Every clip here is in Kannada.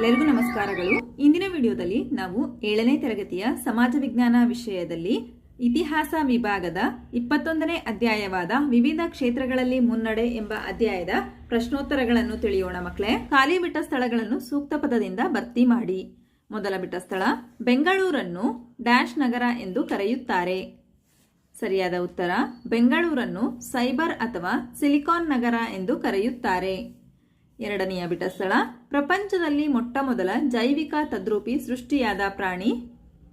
ಎಲ್ಲರಿಗೂ ನಮಸ್ಕಾರಗಳು. ಇಂದಿನ ವಿಡಿಯೋದಲ್ಲಿ ನಾವು ಏಳನೇ ತರಗತಿಯ ಸಮಾಜ ವಿಜ್ಞಾನ ವಿಷಯದಲ್ಲಿ ಇತಿಹಾಸ ವಿಭಾಗದ ಇಪ್ಪತ್ತೊಂದನೇ ಅಧ್ಯಾಯವಾದ ವಿವಿಧ ಕ್ಷೇತ್ರಗಳಲ್ಲಿ ಮುನ್ನಡೆ ಎಂಬ ಅಧ್ಯಾಯದ ಪ್ರಶ್ನೋತ್ತರಗಳನ್ನು ತಿಳಿಯೋಣ ಮಕ್ಕಳೇ. ಖಾಲಿ ಬಿಟ್ಟ ಸ್ಥಳಗಳನ್ನು ಸೂಕ್ತ ಪದದಿಂದ ಭರ್ತಿ ಮಾಡಿ. ಮೊದಲ ಬಿಟ್ಟ ಸ್ಥಳ ಬೆಂಗಳೂರನ್ನು ಡ್ಯಾಶ್ ನಗರ ಎಂದು ಕರೆಯುತ್ತಾರೆ. ಸರಿಯಾದ ಉತ್ತರ ಬೆಂಗಳೂರನ್ನು ಸೈಬರ್ ಅಥವಾ ಸಿಲಿಕಾನ್ ನಗರ ಎಂದು ಕರೆಯುತ್ತಾರೆ. ಎರಡನೆಯ ಬಿಟ್ಟ ಸ್ಥಳ ಪ್ರಪಂಚದಲ್ಲಿ ಮೊಟ್ಟ ಮೊದಲ ಜೈವಿಕ ತದ್ರೂಪಿ ಸೃಷ್ಟಿಯಾದ ಪ್ರಾಣಿ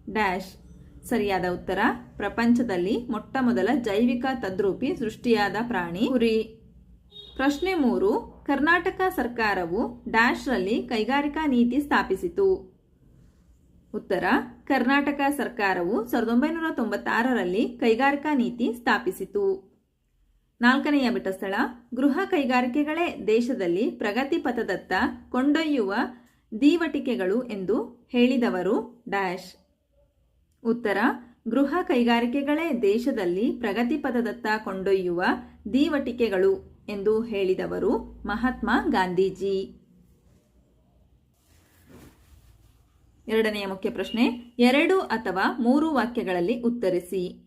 ಡ್ಯಾಶ್. ಸರಿಯಾದ ಉತ್ತರ, ಪ್ರಪಂಚದಲ್ಲಿ ಮೊಟ್ಟ ಮೊದಲ ಜೈವಿಕ ತದ್ರೂಪಿ ಸೃಷ್ಟಿಯಾದ ಪ್ರಾಣಿ ಕುರಿ. ಪ್ರಶ್ನೆ ಮೂರು, ಕರ್ನಾಟಕ ಸರ್ಕಾರವು ಡ್ಯಾಶ್ರಲ್ಲಿ ಕೈಗಾರಿಕಾ ನೀತಿ ಸ್ಥಾಪಿಸಿತು. ಉತ್ತರ, ಕರ್ನಾಟಕ ಸರ್ಕಾರವು ಸಾವಿರದ ಒಂಬೈನೂರ ತೊಂಬತ್ತಾರರಲ್ಲಿ ಕೈಗಾರಿಕಾ ನೀತಿ ಸ್ಥಾಪಿಸಿತು. ನಾಲ್ಕನೆಯ ಬಿಟಸ್ಥಳ ಸ್ಥಳ ಗೃಹ ಕೈಗಾರಿಕೆಗಳೇ ದೇಶದಲ್ಲಿ ಪ್ರಗತಿ ಪಥದತ್ತ ಕೊಂಡೊಯ್ಯುವ ದೀವಟಿಕೆಗಳು ಎಂದು ಹೇಳಿದವರು ಡ್ಯಾಶ್. ಉತ್ತರ. ಗೃಹ ಕೈಗಾರಿಕೆಗಳೇ ದೇಶದಲ್ಲಿ ಪ್ರಗತಿ ಪಥದತ್ತ ಕೊಂಡೊಯ್ಯುವ ದೀವಟಿಕೆಗಳು ಎಂದು ಹೇಳಿದವರು ಮಹಾತ್ಮ ಗಾಂಧೀಜಿ. ಎರಡನೆಯ ಮುಖ್ಯ ಪ್ರಶ್ನೆ. ಎರಡು ಅಥವಾ ಮೂರು ವಾಕ್ಯಗಳಲ್ಲಿ ಉತ್ತರಿಸಿ.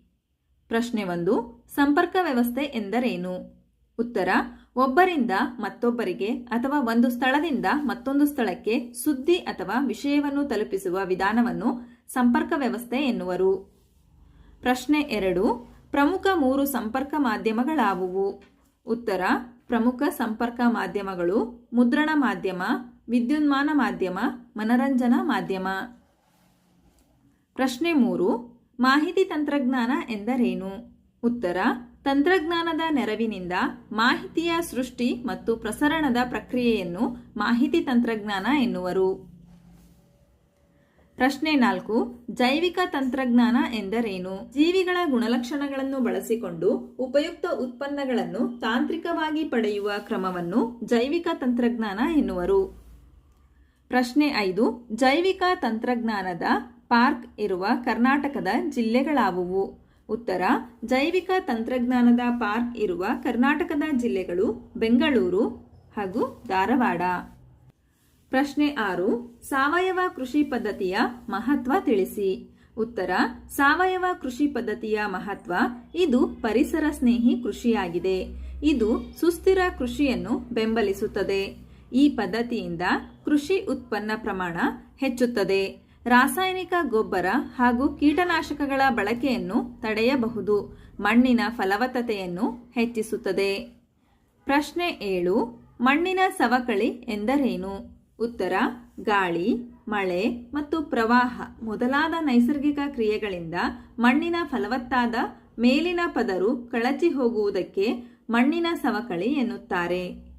ಪ್ರಶ್ನೆ ಒಂದು, ಸಂಪರ್ಕ ವ್ಯವಸ್ಥೆ ಎಂದರೇನು? ಉತ್ತರ, ಒಬ್ಬರಿಂದ ಮತ್ತೊಬ್ಬರಿಗೆ ಅಥವಾ ಒಂದು ಸ್ಥಳದಿಂದ ಮತ್ತೊಂದು ಸ್ಥಳಕ್ಕೆ ಸುದ್ದಿ ಅಥವಾ ವಿಷಯವನ್ನು ತಲುಪಿಸುವ ವಿಧಾನವನ್ನು ಸಂಪರ್ಕ ವ್ಯವಸ್ಥೆ ಎನ್ನುವರು. ಪ್ರಶ್ನೆ ಎರಡು, ಪ್ರಮುಖ ಮೂರು ಸಂಪರ್ಕ ಮಾಧ್ಯಮಗಳಾವುವು? ಉತ್ತರ, ಪ್ರಮುಖ ಸಂಪರ್ಕ ಮಾಧ್ಯಮಗಳು ಮುದ್ರಣ ಮಾಧ್ಯಮ, ವಿದ್ಯುನ್ಮಾನ ಮಾಧ್ಯಮ, ಮನರಂಜನಾ ಮಾಧ್ಯಮ. ಪ್ರಶ್ನೆ ಮೂರು ಮಾಹಿತಿ ತಂತ್ರಜ್ಞಾನ ಎಂದರೇನು? ಉತ್ತರ, ತಂತ್ರಜ್ಞಾನದ ನೆರವಿನಿಂದ ಮಾಹಿತಿಯ ಸೃಷ್ಟಿ ಮತ್ತು ಪ್ರಸರಣದ ಪ್ರಕ್ರಿಯೆಯನ್ನು ಮಾಹಿತಿ ತಂತ್ರಜ್ಞಾನ ಎನ್ನುವರು. ಪ್ರಶ್ನೆ ನಾಲ್ಕು, ಜೈವಿಕ ತಂತ್ರಜ್ಞಾನ ಎಂದರೇನು? ಜೀವಿಗಳ ಗುಣಲಕ್ಷಣಗಳನ್ನು ಬಳಸಿಕೊಂಡು ಉಪಯುಕ್ತ ಉತ್ಪನ್ನಗಳನ್ನು ತಾಂತ್ರಿಕವಾಗಿ ಪಡೆಯುವ ಕ್ರಮವನ್ನು ಜೈವಿಕ ತಂತ್ರಜ್ಞಾನ ಎನ್ನುವರು. ಪ್ರಶ್ನೆ ಐದು, ಜೈವಿಕ ತಂತ್ರಜ್ಞಾನದ ಪಾರ್ಕ್ ಇರುವ ಕರ್ನಾಟಕದ ಜಿಲ್ಲೆಗಳಾವುವು? ಉತ್ತರ, ಜೈವಿಕ ತಂತ್ರಜ್ಞಾನದ ಪಾರ್ಕ್ ಇರುವ ಕರ್ನಾಟಕದ ಜಿಲ್ಲೆಗಳು ಬೆಂಗಳೂರು ಹಾಗೂ ಧಾರವಾಡ. ಪ್ರಶ್ನೆ ಆರು, ಸಾವಯವ ಕೃಷಿ ಪದ್ಧತಿಯ ಮಹತ್ವ ತಿಳಿಸಿ. ಉತ್ತರ, ಸಾವಯವ ಕೃಷಿ ಪದ್ಧತಿಯ ಮಹತ್ವ ಇದು ಪರಿಸರ ಸ್ನೇಹಿ ಕೃಷಿಯಾಗಿದೆ. ಇದು ಸುಸ್ಥಿರ ಕೃಷಿಯನ್ನು ಬೆಂಬಲಿಸುತ್ತದೆ. ಈ ಪದ್ಧತಿಯಿಂದ ಕೃಷಿ ಉತ್ಪನ್ನ ಪ್ರಮಾಣ ಹೆಚ್ಚುತ್ತದೆ. ರಾಸಾಯನಿಕ ಗೊಬ್ಬರ ಹಾಗೂ ಕೀಟನಾಶಕಗಳ ಬಳಕೆಯನ್ನು ತಡೆಯಬಹುದು. ಮಣ್ಣಿನ ಫಲವತ್ತತೆಯನ್ನು ಹೆಚ್ಚಿಸುತ್ತದೆ. ಪ್ರಶ್ನೆ ಏಳು, ಮಣ್ಣಿನ ಸವಕಳಿ ಎಂದರೇನು? ಉತ್ತರ, ಗಾಳಿ, ಮಳೆ ಮತ್ತು ಪ್ರವಾಹ ಮೊದಲಾದ ನೈಸರ್ಗಿಕ ಕ್ರಿಯೆಗಳಿಂದ ಮಣ್ಣಿನ ಫಲವತ್ತಾದ ಮೇಲಿನ ಪದರು ಕಳಚಿ ಹೋಗುವುದಕ್ಕೆ ಮಣ್ಣಿನ ಸವಕಳಿ ಎನ್ನುತ್ತಾರೆ.